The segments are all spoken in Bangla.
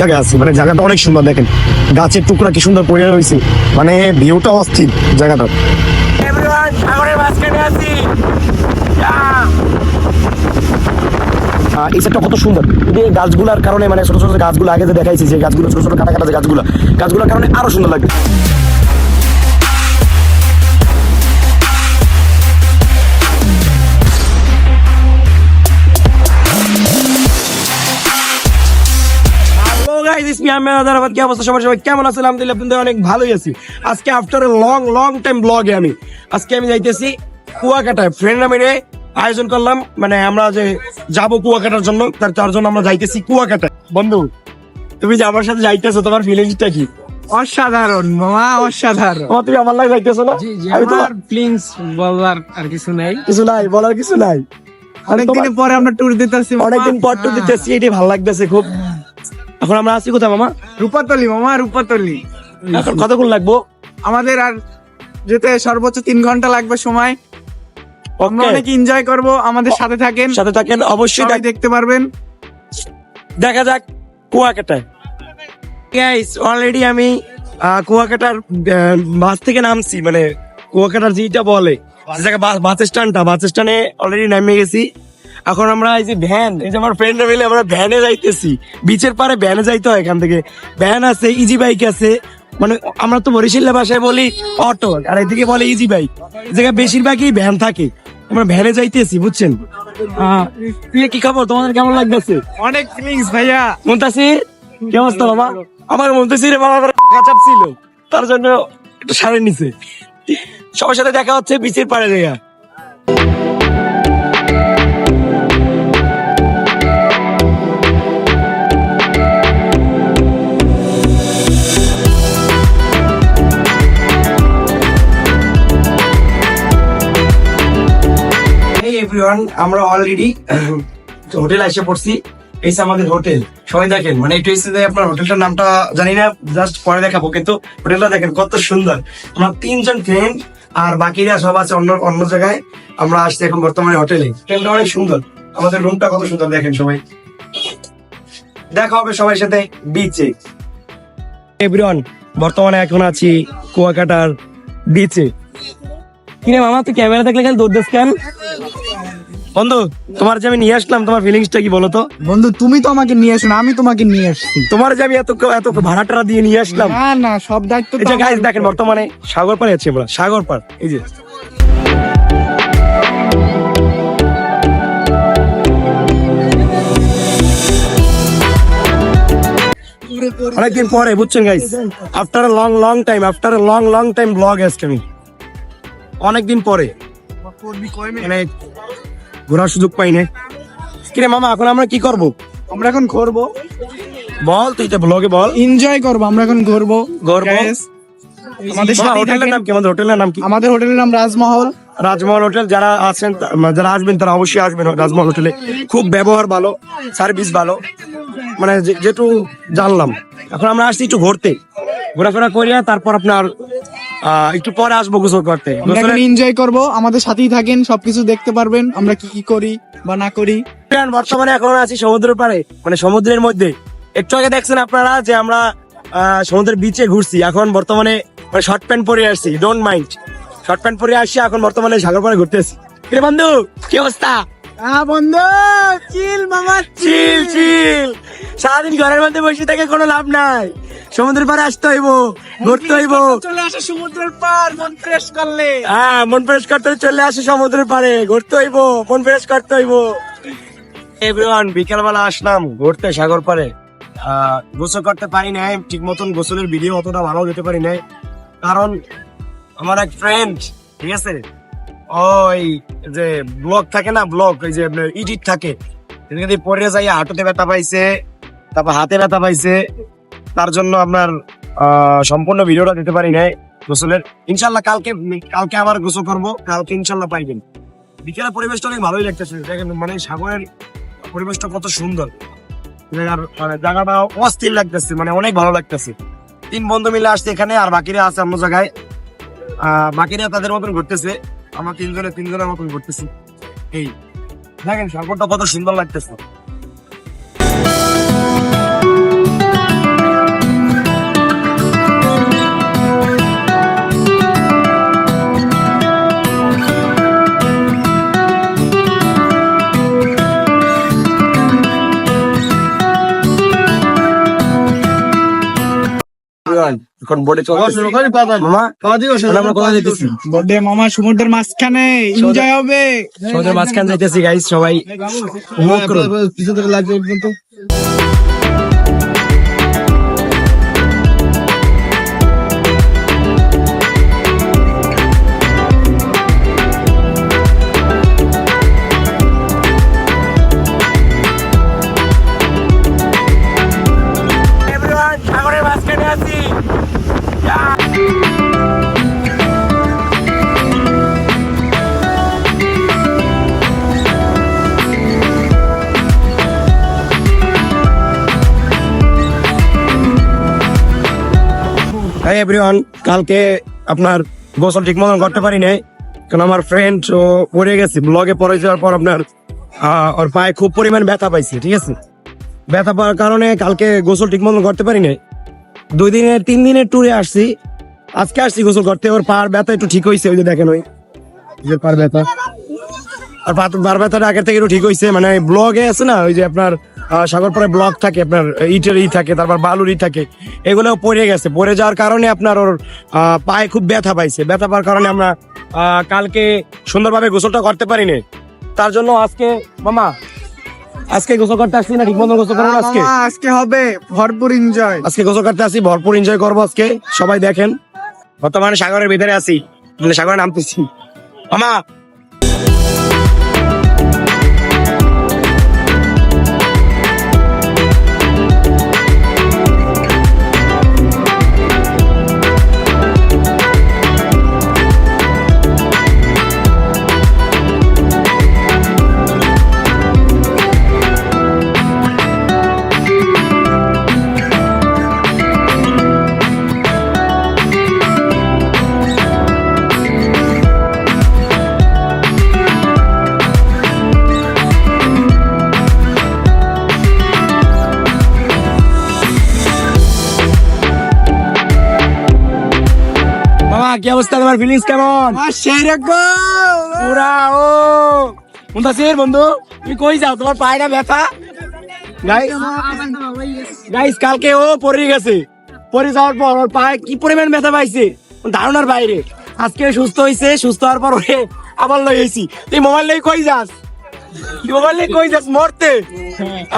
জায়গায় আছি মানে জায়গাটা অনেক সুন্দর দেখেন। গাছের টুকরা কি সুন্দর পড়ে রয়েছে। মানে ভিউটা অস্থির জায়গাটা। সাগরের মাঝখানে আছি। এই সেটটা কত সুন্দর। এই যে গাছগুলার কারণে মানে ছোট ছোট গাছগুলো আগে যে দেখাইছি যে গাছগুলো ছোট ছোট কাটা কাটা যে গাছগুলো গাছগুলোর কারণে আরও সুন্দর লাগবে। মি কি অবস্থা? সবার সবাই কেমন আছেন আলহামদুলিল্লাহ আপনাদের অনেক ভালোই আছি। আজকে আফটার লং লং টাইম ব্লগে আমি। আজকে আমি যাইতেছি কুয়াকাটায়। মিলে আয়োজন করলাম। মানে আমরা যে যাব কুয়াকাটার জন্য তার জন্য আমরা যাইতেছি কুয়াকাটায়। বন্ধু তুমি যে আমার সাথে যাইতেছো তোমার ফিলিংসটা কি? অসাধারণ মামা অসাধারণ। আমার তুমি আমার লাগে যাইতেছো না? আমি প্লিন্স বলার আর কিছু নাই। কিছু নাই বলার কিছু নাই। অনেকদিন পরে আমরা ট্যুর দিতেছি অনেকদিন পর তো দিতেছি এটাই ভালো লাগতেছে খুব। এখন আমরা আছি কোথায় মামা? রূপাতলি মামা রূপাতলি। এখন কতক্ষণ লাগবো? আমাদের আর যেতে সর্বোচ্চ তিন ঘণ্টা লাগবে সময়। আমরা অনেক এনজয় করব আমাদের সাথে থাকেন। সাথে থাকেন অবশ্যই দেখতে পারবেন। দেখা যাক কুয়াকাটায়। গাইস অলরেডি আমি কুয়াকাটার বাস থেকে নামছি মানে কুয়াকাটার যেটা বলে। বাস- বাস স্ট্যান্ডটা বাস স্ট্যান্ডে অলরেডি নেমে গেছি। এখন আমরা এই যে ভ্যান এই যে আমার ফ্রেন্ডরা মিলে আমরা ভ্যানে যাইতেছি। বিচের পারে ভ্যানে যাইতে হয় এখান থেকে। ভ্যান আছে ইজি বাইক আছে। মানে আমরা তো বরিশালের ভাষায় বলি অটো আর এদিকে বলে ইজি বাইক জায়গায় বেশিরভাগই ভ্যান থাকে। আমরা ভ্যানে যাইতেছি বুঝছেন? তুই কি খবর? তোমাদের কেমন লাগতেছে? অনেক ফিলিংস ভাইয়া। মুন্তাসির কি অবস্থা বাবা? আমার মুন্তাসির বাবা কাচাপ ছিল। তার জন্য একটু সারে নিছে সবার সাথে দেখা হচ্ছে বিচের পাড়ে জায়গা এভরিওয়ান আমরা অলরেডি হোটেল এসে পড়ছি। এই আমাদের হোটেল সবাই দেখেন মানে এসে যে আপনার হোটেলটার নামটা জানি না জাস্ট পরে দেখাবো, কিন্তু হোটেলটা দেখেন কত সুন্দর। তিনজন ফ্রেন্ড আর বাকিরা সব আছে অন্য অন্য জায়গায়। আমরা আসছি এখন বর্তমানে হোটেলে হোটেলটা অনেক সুন্দর। আমাদের রুমটা কত সুন্দর দেখেন সবাই। দেখা হবে সবার সাথে বিচে এভরিওয়ান বর্তমানে এখন আছি কুয়াকাটার বিচে কিরে মামা, তুই ক্যামেরা দেখলে খালি দৌড় কেন? বন্ধু তোমার যে আমি নিয়ে আসলাম তোমার ফিলিংসটা কি বলো তো? বন্ধু তুমি তো আমাকে নিয়ে আসো না আমি তোমাকে নিয়ে আসছি। তোমার যে আমি এত এত ভাড়া টাড়া দিয়ে নিয়ে আসলাম। না না সব দায়িত্ব তো আমার গাইস দেখেন বর্তমানে সাগর পাড়ে আছি আমরা সাগর পাড় এই যে। অনেকদিন পরে বুঝছেন guys after long long time after long long time blog আজকে আমি। অনেকদিন পরে। মানে ঘোরার সুযোগ পাই না কিরে মামা এখন আমরা কি করব? আমরা এখন ঘুরবো। বল তুই তো ব্লগে বল। এনজয় করব আমরা এখন ঘুরবো। ঘুরবো। আমাদের হোটেলের নাম কি? আমাদের হোটেলের নাম কি? আমাদের হোটেলের নাম রাজমহল। রাজমহল হোটেল যারা আছেন যারা আসবেন তারা অবশ্যই আসবেন রাজমহল হোটেলে খুব ব্যবহার ভালো সার্ভিস ভালো। মানে যেটু জানলাম। এখন আমরা আসছি একটু ঘুরতে। ঘোরাফেরা করিয়া তারপর আপনার একটু পরে আসব গোসল করতে। এনজয় করব আমাদের সাথেই থাকেন সবকিছু দেখতে পারবেন আমরা কি কি করি বা না করি। বর্তমানে এখন আছি সমুদ্রের পাড়ে মানে সমুদ্রের মধ্যে। একটু আগে দেখছেন আপনারা যে আমরা সমুদ্রের বিচে ঘুরছি। এখন বর্তমানে মানে শর্ট প্যান্ট পরে আসছি ডোন্ট মাইন্ড শর্ট প্যান্ট পরে আসছি এখন বর্তমানে সাগর পাড়ে ঘুরতে আসছি। কিরে বন্ধু কি অবস্থা? হ্যাঁ বন্ধু চিল মামা চিল চিল। সারাদিন ঘরের মধ্যে বসে থেকে কোনো লাভ নাই। সমুদ্রের পাড়ে আসতে হইব ঘুরতে হইব। চলে আসে সমুদ্রের পার মন ফ্রেশ করলে। হ্যাঁ মন ফ্রেশ করতে চলে আসে সমুদ্রের পাড়ে ঘুরতে হইব মন ফ্রেশ করতে হইব। এভরিওয়ান বিকালবেলা আসলাম ঘুরতে সাগর পাড়ে। আহ, গোসল করতে পারি নাই ঠিক মতন গোসলের ভিডিও অতটা ভালো দিতে পারি নাই। কারণ আমার এক ফ্রেন্ড ঠিক আছে? ওই যে ব্লগ থাকে না ব্লগ ওই যে ইডিট থাকে। এদিকে পরে যাই হাঁটুতে ব্যথা পাইছে, তারপর হাতে ব্যথা পাইছে। তার জন্য আপনার সম্পূর্ণ ভিডিওটা দিতে পারি নাই গোসলের। ইনশাল্লাহ কালকে কালকে আবার গোসল করব, কালকে ইনশাল্লাহ পাইবেন। বিকেলের পরিবেশটা অনেক ভালোই লাগতেছে। মানে সাগরের পরিবেশটা কত সুন্দর। জায়গার মানে জায়গাটা অস্থির লাগতেছে মানে অনেক ভালো লাগতেছে। তিন বন্ধু মিলে আসছে এখানে, আর বাকিরা আছে অন্য জায়গায়। বাকিরা তাদের মতন ঘুরতেছে। আমরা তিনজনে তিনজনের মতন ঘুরতেছি। এই দেখেন সাগরটা কত সুন্দর লাগতেছে। এখন বোর্ডে মামা আমরা কোথায় যেতেছি? বডে মামা সমুদ্রের মাঝখানে এনজয় হবে। সমুদ্রের মাঝখানে যাইতেছি গাইস সবাই। উপভোগ করুন। Everyone, এভরিওয়ান কালকে আপনার গোসল ঠিক মতন করতে পারি নাই। কারণ আমার ফ্রেন্ড ও পড়ে গেছে। ব্লগে পড়ে যাওয়ার পর আপনার ওর পায়ে খুব পরিমাণ ব্যথা পাইছে, ঠিক আছে? ব্যথা পাওয়ার কারণে কালকে গোসল ঠিক মতন করতে পারি নাই। দুই দিনের, তিন দিনের ট্যুরে আসছি। আজকে আসছি গোসল করতে। ওর পার ব্যথা একটু ঠিক হয়েছে ওই যে দেখেন ওই। যে পার ব্যথা। আর পা- বার ব্যথাটা আগের থেকে একটু ঠিক হয়েছে মানে ব্লগে আছে না, ওই যে আপনার আহ, সাগরপাড়ে ব্লক থাকে আপনার ইটের ই থাকে তারপর বালুর ই থাকে এগুলো পড়ে গেছে। পড়ে যাওয়ার কারণে আপনার ওর পায়ে খুব ব্যথা পাইছে। ব্যথা পাওয়ার কারণে আমরা কালকে সুন্দরভাবে গোসলটা করতে পারিনি। তার জন্য আজকে মামা আজকে গোসল করতে আসছি না? ঠিক মতন গোসল করব আজকে? আজকে হবে। ভরপুর এনজয় আজকে গোসল করতে আসি ভরপুর এনজয় করব আজকে। সবাই দেখেন। বর্তমানে সাগরের ভিতরে আছি। মানে সাগরে নামতেছি মামা! কি অবস্থা তোমার ফিলিংস কেমন? সেরকম পুরা ও! মুন্তাসির বন্ধু? তুমি কই যাও? তোমার পায়টা ব্যথা? গাইস কালকে ও পড়ে গেছে। পড়ে যাওয়ার পর ওর পায়ে কি পরিমাণ ব্যথা পাইছে? ধারণার বাইরে। আজকে সুস্থ হয়েছে সুস্থ হওয়ার পর ওরে আবার লই আইছি। তুই মোবাইল লই কই যাস? তুই মোবাইল লই কই যাস মরতে?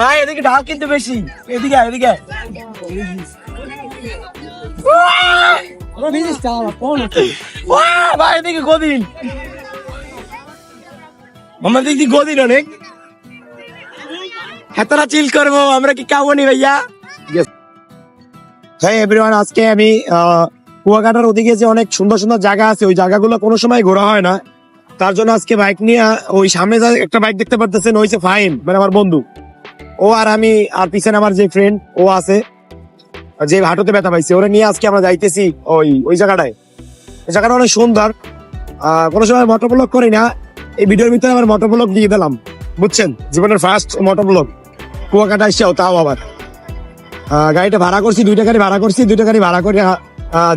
আয় এদিকে ঢাল কিন্তু বেশি। এদিকে আয়, এদিকে আয়। ওয়া, ভাই এদিকে গদিন দিক দিয়ে গদিন অনেক। এতটা চিল করব আমরা কি খাব নি ভাইয়া হ্যাঁ এভরিওয়ান আজকে আমি আহ, কুয়াকাটার ওদিকে যে অনেক সুন্দর সুন্দর জায়গা আছে ওই জায়গাগুলো কোনো সময় ঘোরা হয় না। তার জন্য আজকে বাইক নিয়ে ওই সামনে যা একটা বাইক দেখতে পারতেছেন ওইছে ফাইন মানে আমার বন্ধু। ও আর আমি আর পিছনে আমার যে ফ্রেন্ড ও আছে। যে হাঁটুতে ব্যথা পাইছে, ওরা নিয়ে আজকে আমরা যাইতেছি ওই ওই জায়গাটায়। ওই জায়গাটা অনেক সুন্দর। কোনো সময় মোটর ব্লগ করি না। এই ভিডিওর ভিতরে আমার মোটর ব্লগ দিয়ে দিলাম। বুঝছেন? জীবনের ফার্স্ট মোটর ব্লগ কুয়াকাটা এসেও তাও আবার। গাড়িটা ভাড়া করছি, দুইটা গাড়ি ভাড়া করছি, দুইটা গাড়ি ভাড়া করে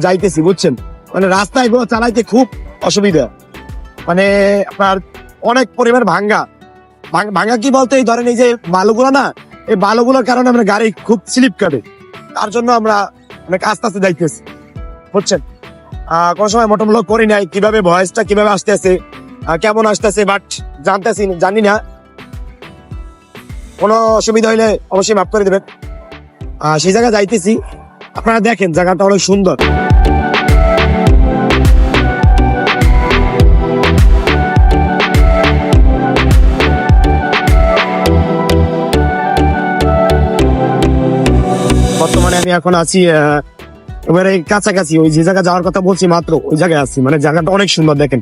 যাইতেছি, বুঝছেন? মানে রাস্তায় চালাইতে খুব অসুবিধা। মানে আপনার অনেক পরিমাণ ভাঙ্গা। ভাঙ্গা কি বলতে? এই ধরেন এই যে বালুগুলো না, এই বালুগুলোর কারণে আমরা গাড়ি খুব স্লিপ কাটে। তার জন্য আমরা অনেক আস্তে আস্তে যাইতেছি। বুঝছেন? কোনো সময় মোটামুটি করি নাই, কীভাবে ভয়েসটা কীভাবে আসতেছে আসে কেমন আসতেছে বাট জানতেছি জানি না। কোনো অসুবিধা হইলে অবশ্যই মাফ করে দেবেন। সেই জায়গায় যাইতেছি। আপনারা দেখেন, জায়গাটা অনেক সুন্দর। আমি এখন আছি এবারে কাছাকাছি, ওই যে জায়গা যাওয়ার কথা বলছি মাত্র, ওই জায়গায় আছি। মানে জায়গাটা অনেক সুন্দর, দেখেন।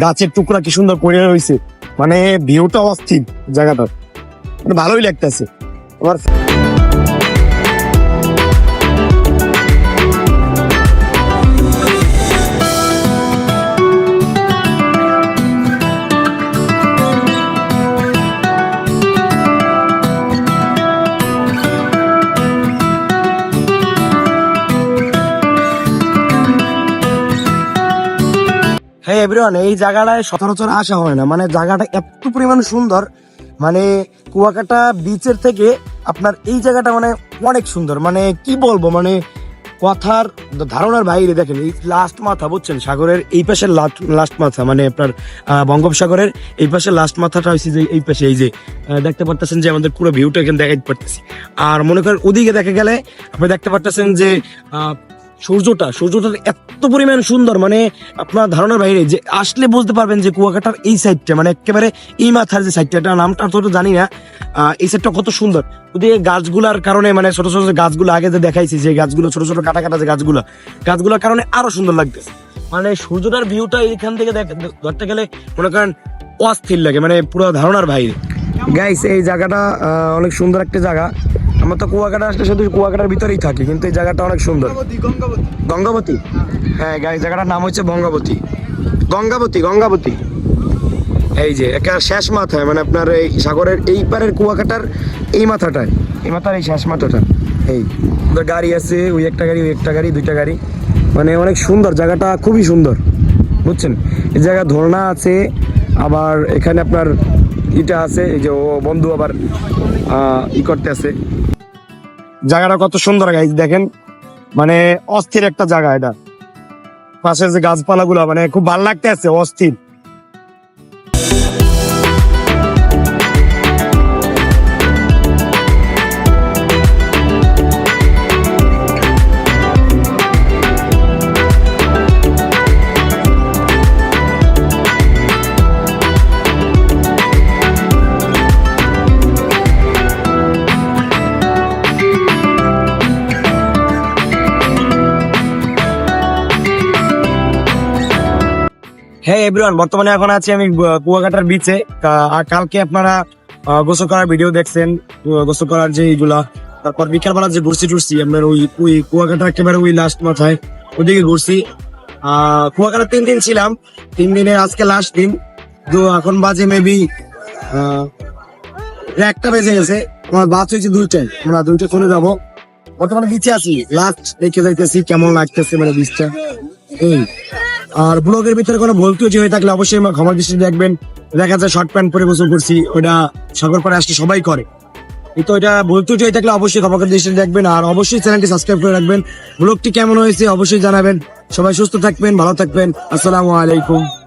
গাছের টুকরা কি সুন্দর করে রয়েছে। মানে ভিউটা অস্থির জায়গাটা। মানে ভালোই লাগতেছে। আমার এভরিওয়ান, এই জায়গাটায় সচরাচর আসা হয় না। মানে জায়গাটা এত পরিমাণ সুন্দর মানে কুয়াকাটা বিচের থেকে আপনার এই জায়গাটা মানে অনেক সুন্দর। মানে কি বলব মানে কথার ধারণার বাইরে দেখেন, এই লাস্ট মাথা বুঝছেন, সাগরের এই পাশে লাস্ট মাথা মানে আপনার বঙ্গোপসাগরের এই পাশে লাস্ট মাথাটা হয়েছে যে এই পাশে, এই যে দেখতে পারতেছেন যে আমাদের পুরো ভিউটা এখানে দেখাইতে পারতেছি। আর মনে করেন ওদিকে দেখা গেলে আপনি দেখতে পারতেছেন যে সূর্যটা সূর্যটা এত পরিমাণ সুন্দর মানে আপনার ধারণার বাইরে যে আসলে বুঝতে পারবেন যে কুয়াকাটার এই সাইডটা মানে একেবারে এই মাথার যে সাইডটা এটা নামটা তো জানি না এই সাইডটা কত সুন্দর। ওদিকে গাছগুলার কারণে মানে ছোট ছোট গাছগুলো আগে যে দেখাইছি, যে গাছগুলো, ছোট ছোট কাটা কাটা যে গাছগুলো, গাছগুলোর কারণে আরও সুন্দর লাগতেছে। মানে সূর্যটার ভিউটা এইখান থেকে ধরতে গেলে মনে করেন অস্থির লাগে মানে পুরো ধারণার বাইরে। গাইস এই জায়গাটা অনেক সুন্দর একটা জায়গা। আমরা তো কুয়াকাটা আসলে শুধু কুয়াকাটার ভিতরেই থাকি কিন্তু এই জায়গাটা অনেক সুন্দর। গঙ্গাবতী হ্যাঁ গাই জায়গাটার নাম হচ্ছে গঙ্গাবতী। গঙ্গাবতী গঙ্গাবতী। এই যে একটা শেষ মাথায় মানে আপনার এই সাগরের এই পারের কুয়াকাটার এই মাথাটায়। এই মাথার এই শেষ মাথাটা। এই গাড়ি আছে ওই একটা গাড়ি ওই একটা গাড়ি দুইটা গাড়ি। মানে অনেক সুন্দর জায়গাটা খুবই সুন্দর। বুঝছেন? এই জায়গা ধর্ণা আছে আবার এখানে আপনার ইটা আছে এই যে ও বন্ধু আবার ই করতে আছে জায়গাটা কত সুন্দর গাইজ দেখেন। মানে অস্থির একটা জায়গা এটা। পাশের যে গাছপালা গুলা মানে খুব ভালো লাগতে আছে অস্থির। হ্যাঁ এভরিওয়ান বর্তমানে এখন আছি আমি কুয়াকাটার বিচে আর কালকে আপনারা গোসল করার ভিডিও দেখছেন। গোসল করার যে এইগুলা, তারপর বিকালবেলা যে ঘুরছি টুরছি, আপনার ওই ওই কুয়াকাটা একেবারে ওই লাস্ট মাথায়, ওদিকে ঘুরছি। আহ কুয়াকাটা তিন দিন ছিলাম, তিন দিনের আজকে লাস্ট দিন। তো এখন বাজে মেবি একটা বেজে গেছে। আমার বাস হয়েছে দুইটায়, আমরা দুইটা চলে যাব। বর্তমানে বিচে আছি। লাস্ট দেখে যাইতেছি, কেমন লাগতেছে মানে বিচটা এই। আর ব্লগের ভিতরে কোনো ভুল ত্রুটি হয়ে থাকলে অবশ্যই আমার ক্ষমা দৃষ্টি দেখবেন। দেখা যায় শর্ট প্যান্ট পরে গোসল করছি, ওটা সাগর পাড়ে আসলে সবাই করে। কিন্তু এটা ভুল ত্রুটি হয়ে থাকলে অবশ্যই ক্ষমা দৃষ্টি দেখবেন আর অবশ্যই চ্যানেলটি সাবস্ক্রাইব করে রাখবেন। ব্লগটি কেমন হয়েছে অবশ্যই জানাবেন। সবাই সুস্থ থাকবেন, ভালো থাকবেন। আসসালামু আলাইকুম।